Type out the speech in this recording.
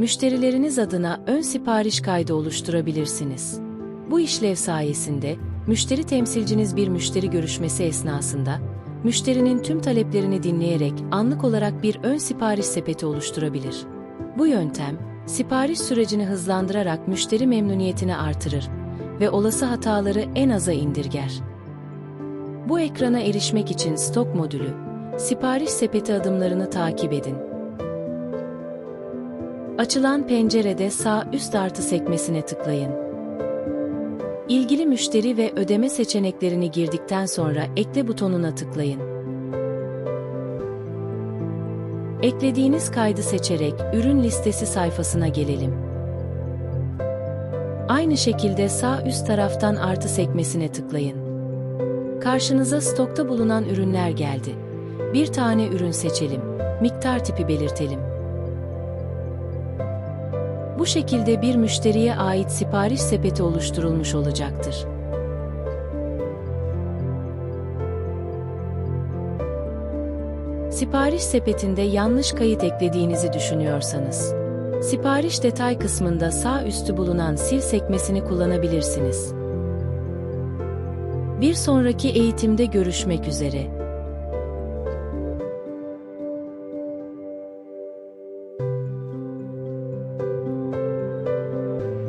müşterileriniz adına ön sipariş kaydı oluşturabilirsiniz. Bu işlev sayesinde, müşteri temsilciniz bir müşteri görüşmesi esnasında, müşterinin tüm taleplerini dinleyerek anlık olarak bir ön sipariş sepeti oluşturabilir. Bu yöntem, sipariş sürecini hızlandırarak müşteri memnuniyetini artırır ve olası hataları en aza indirger. Bu ekrana erişmek için stok modülü, sipariş sepeti adımlarını takip edin. Açılan pencerede sağ üst artı sekmesine tıklayın. İlgili müşteri ve ödeme seçeneklerini girdikten sonra ekle butonuna tıklayın. Eklediğiniz kaydı seçerek ürün listesi sayfasına gelelim. Aynı şekilde sağ üst taraftan artı sekmesine tıklayın. Karşınıza stokta bulunan ürünler geldi. Bir tane ürün seçelim. Miktar tipi belirtelim. Bu şekilde bir müşteriye ait sipariş sepeti oluşturulmuş olacaktır. Sipariş sepetinde yanlış kayıt eklediğinizi düşünüyorsanız, sipariş detay kısmında sağ üstü bulunan sil sekmesini kullanabilirsiniz. Bir sonraki eğitimde görüşmek üzere.